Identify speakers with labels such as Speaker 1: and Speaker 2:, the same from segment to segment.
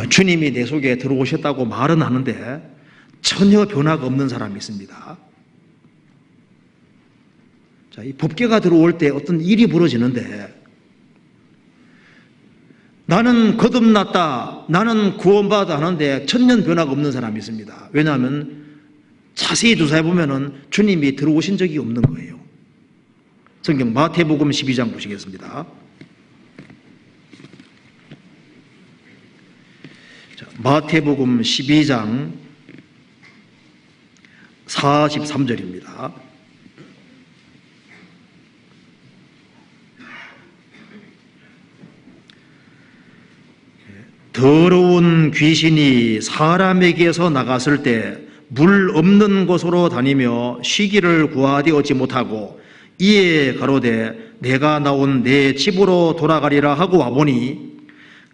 Speaker 1: 어, 주님이 내 속에 들어오셨다고 말은 하는데 전혀 변화가 없는 사람이 있습니다. 자, 이 법계가 들어올 때 어떤 일이 벌어지는데 나는 거듭났다. 나는 구원받아 하는데 천년 변화가 없는 사람이 있습니다. 왜냐하면 자세히 조사해 보면은 주님이 들어오신 적이 없는 거예요. 성경 마태복음 12장 보시겠습니다. 마태복음 12장 43절입니다. 더러운 귀신이 사람에게서 나갔을 때 물 없는 곳으로 다니며 쉬기를 구하되었지 못하고 이에 가로되 내가 나온 내 집으로 돌아가리라 하고 와보니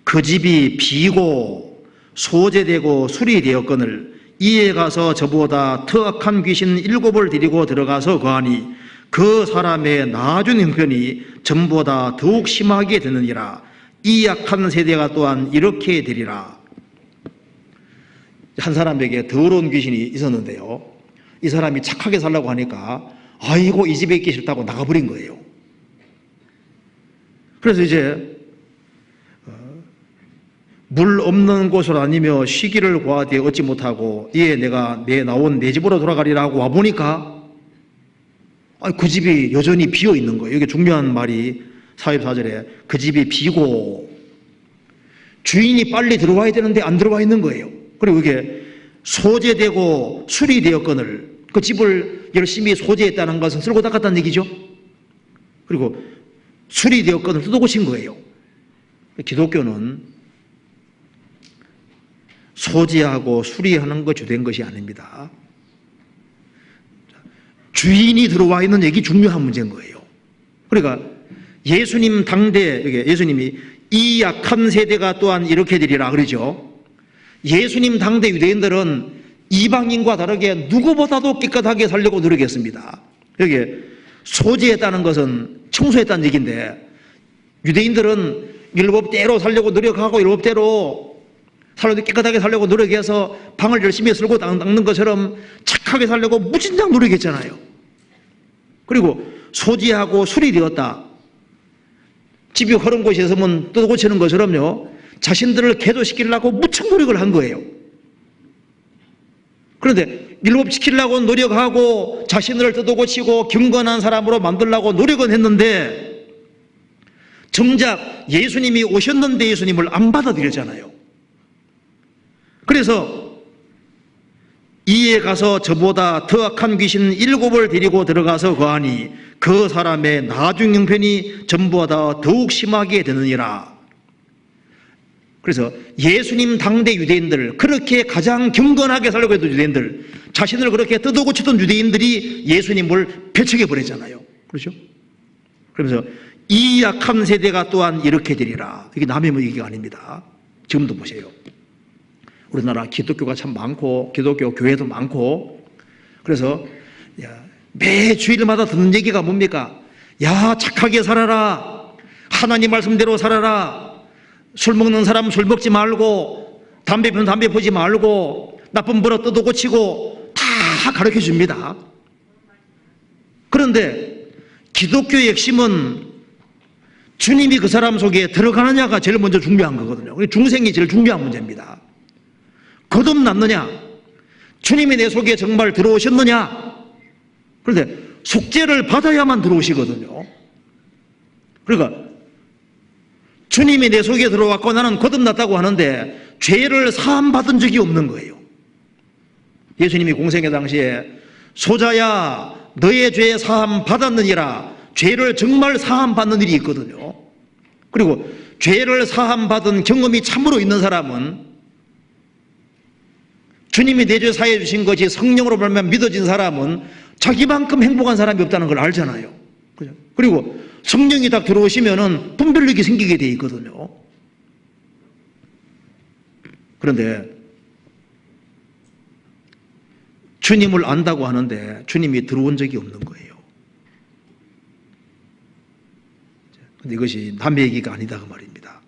Speaker 1: 그 집이 비고 소재되고 술이 되었거늘 이에 가서 저보다 터악한 귀신 일곱을 데리고 들어가서 거하니 그 사람의 나중 형편이 전보다 더욱 심하게 되느니라. 이 약한 세대가 또한 이렇게 되리라. 한 사람에게 더러운 귀신이 있었는데요. 이 사람이 착하게 살라고 하니까 아이고 이 집에 있기 싫다고 나가버린 거예요. 그래서 이제 물 없는 곳으로 다니며 쉬기를 구하되 얻지 못하고 이에 내가 내 나온 내 집으로 돌아가리라 하고 와보니까 그 집이 여전히 비어 있는 거예요. 이게 중요한 말이 44절에 그 집이 비고 주인이 빨리 들어와야 되는데 안 들어와 있는 거예요. 그리고 이게 소재되고 수리되었거늘 그 집을 열심히 소재했다는 것은 쓸고 닦았다는 얘기죠. 그리고 수리되었거늘 뜯어 고친 거예요. 기독교는 소지하고 수리하는 거 주된 것이 아닙니다. 주인이 들어와 있는 얘기 중요한 문제인 거예요. 그러니까 예수님 당대, 예수님이 이 약한 세대가 또한 이렇게 되리라 그러죠. 예수님 당대 유대인들은 이방인과 다르게 누구보다도 깨끗하게 살려고 노력했습니다. 여기 소지했다는 것은 청소했다는 얘기인데 유대인들은 율법대로 살려고 노력하고 율법대로 살려도 깨끗하게 살려고 노력해서 방을 열심히 쓸고 닦는 것처럼 착하게 살려고 무진장 노력했잖아요. 그리고 소지하고 술이 되었다. 집이 허른 곳에 있으면 뜯어 고치는 것처럼요. 자신들을 개도시키려고 무척 노력을 한 거예요. 그런데 율법시키려고 노력하고 자신을 뜯어 고치고 경건한 사람으로 만들려고 노력은 했는데 정작 예수님이 오셨는데 예수님을 안 받아들였잖아요. 그래서 이에 가서 저보다 더 악한 귀신 일곱을 데리고 들어가서 거하니 그 사람의 나중 형편이 전보다 더욱 심하게 되느니라. 그래서 예수님 당대 유대인들, 그렇게 가장 경건하게 살려고 했던 유대인들, 자신을 그렇게 뜯어고치던 유대인들이 예수님을 배척해 버렸잖아요. 그렇죠? 그러면서 이 약한 세대가 또한 이렇게 되리라. 이게 남의 뭐 얘기가 아닙니다. 지금도 보세요. 우리나라 기독교가 참 많고 기독교 교회도 많고. 그래서 매 주일마다 듣는 얘기가 뭡니까? 야 착하게 살아라. 하나님 말씀대로 살아라. 술 먹는 사람 술 먹지 말고 담배 피우는 담배 피우지 말고 나쁜 버릇 뜯어 고치고 다 가르쳐 줍니다. 그런데 기독교의 핵심은 주님이 그 사람 속에 들어가느냐가 제일 먼저 중요한 거거든요. 중생이 제일 중요한 문제입니다 거듭났느냐? 주님이 내 속에 정말 들어오셨느냐? 그런데 속죄를 받아야만 들어오시거든요. 그러니까 주님이 내 속에 들어왔고 나는 거듭났다고 하는데 죄를 사함받은 적이 없는 거예요. 예수님이 공생의 당시에 소자야 너의 죄 사함 받았느니라 죄를 정말 사함 받는 일이 있거든요. 그리고 죄를 사함 받은 경험이 참으로 있는 사람은 주님이 내 죄 사해 주신 것이 성령으로 보면 믿어진 사람은 자기만큼 행복한 사람이 없다는 걸 알잖아요. 그리고 성령이 딱 들어오시면은 분별력이 생기게 돼 있거든요. 그런데 주님을 안다고 하는데 주님이 들어온 적이 없는 거예요. 근데 이것이 남의 얘기가 아니다 그 말입니다.